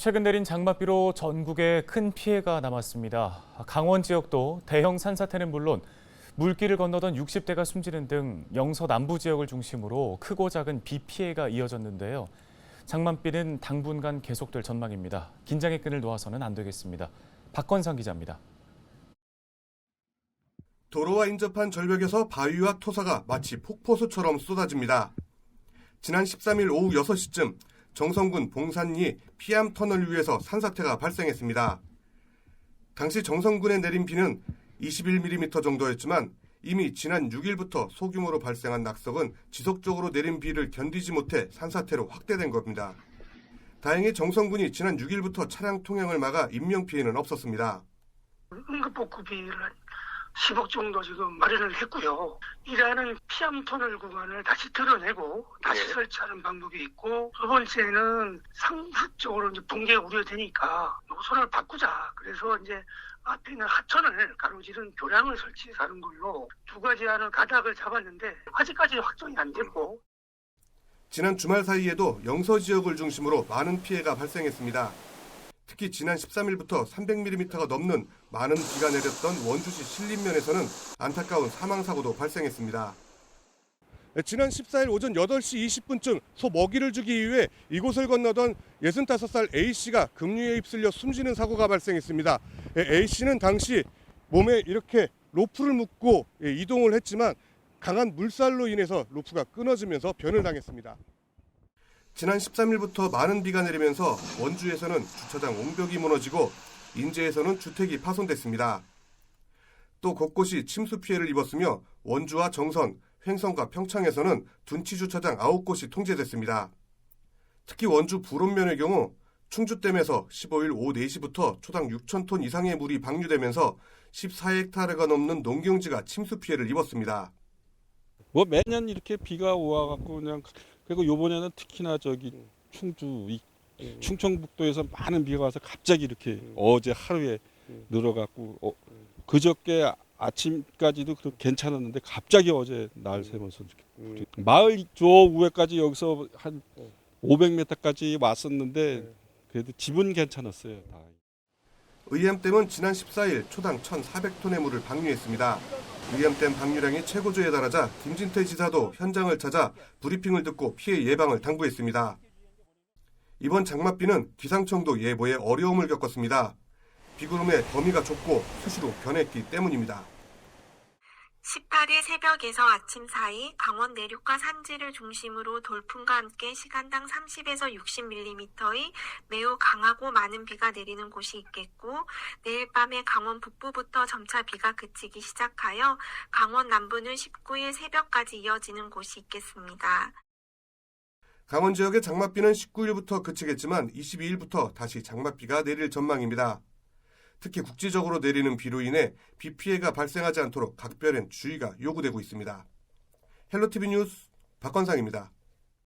최근 내린 장맛비로 전국에 큰 피해가 남았습니다. 강원 지역도 대형 산사태는 물론 물길을 건너던 60대가 숨지는 등 영서 남부 지역을 중심으로 크고 작은 비 피해가 이어졌는데요. 장맛비는 당분간 계속될 전망입니다. 긴장의 끈을 놓아서는 안 되겠습니다. 박건상 기자입니다. 도로와 인접한 절벽에서 바위와 토사가 마치 폭포수처럼 쏟아집니다. 지난 13일 오후 6시쯤 정성군 봉산리 피암 터널 위에서 산사태가 발생했습니다. 당시 정성군에 내린 비는 21mm 정도였지만 이미 지난 6일부터 소규모로 발생한 낙석은 지속적으로 내린 비를 견디지 못해 산사태로 확대된 겁니다. 다행히 정성군이 지난 6일부터 차량 통행을 막아 인명피해는 없었습니다. 응급복구 비를 한 10억 정도 지금 마련을 했고요. 일하는 피암 터널 구간을 다시 드러내고 다시 예. 설치하는 방법이 있고 두 번째는 상습적으로 이제 붕괴 우려되니까 노선을 바꾸자. 그래서 이제 앞에 있는 하천을 가로지른 교량을 설치하는 걸로 두 가지 하는 가닥을 잡았는데 아직까지 확정이 안 됐고 지난 주말 사이에도 영서 지역을 중심으로 많은 피해가 발생했습니다. 특히 지난 13일부터 300mm가 넘는 많은 비가 내렸던 원주시 신림면에서는 안타까운 사망 사고도 발생했습니다. 지난 14일 오전 8시 20분쯤 소 먹이를 주기 위해 이곳을 건너던 65살 A씨가 급류에 휩쓸려 숨지는 사고가 발생했습니다. A씨는 당시 몸에 이렇게 로프를 묶고 예, 이동을 했지만 강한 물살로 인해서 로프가 끊어지면서 변을 당했습니다. 지난 13일부터 많은 비가 내리면서 원주에서는 주차장 옹벽이 무너지고 인제에서는 주택이 파손됐습니다. 또 곳곳이 침수 피해를 입었으며 원주와 정선, 횡성과 평창에서는 둔치 주차장 9곳이 통제됐습니다. 특히 원주 불온면의 경우 충주댐에서 15일 오후 4시부터 초당 6천 톤 이상의 물이 방류되면서 14헥타르가 넘는 농경지가 침수 피해를 입었습니다. 뭐 매년 이렇게 비가 와갖고 그냥 그리고 요번에는 특히나 저기 충주 이 충청북도에서 많은 비가 와서 갑자기 이렇게 어제 하루에 늘어갖고 어, 그저께 아침까지도 그 괜찮았는데 갑자기 어제 날 새면서 이렇게 마을 저 우회까지 여기서 한 500m까지 왔었는데 그래도 집은 괜찮았어요. 다. 의암댐은 지난 14일 초당 1,400톤의 물을 방류했습니다. 의암댐 방류량이 최고조에 달하자 김진태 지사도 현장을 찾아 브리핑을 듣고 피해 예방을 당부했습니다. 이번 장맛비는 기상청도 예보에 어려움을 겪었습니다. 비구름의 범위가 좁고 수시로 변했기 때문입니다. 18일 새벽에서 아침 사이 강원 내륙과 산지를 중심으로 돌풍과 함께 시간당 30에서 60mm의 매우 강하고 많은 비가 내리는 곳이 있겠고 내일 밤에 강원 북부부터 점차 비가 그치기 시작하여 강원 남부는 19일 새벽까지 이어지는 곳이 있겠습니다. 강원 지역의 장맛비는 19일부터 그치겠지만 22일부터 다시 장맛비가 내릴 전망입니다. 특히 국지적으로 내리는 비로 인해 비 피해가 발생하지 않도록 각별한 주의가 요구되고 있습니다. 헬로티비 뉴스 박건상입니다.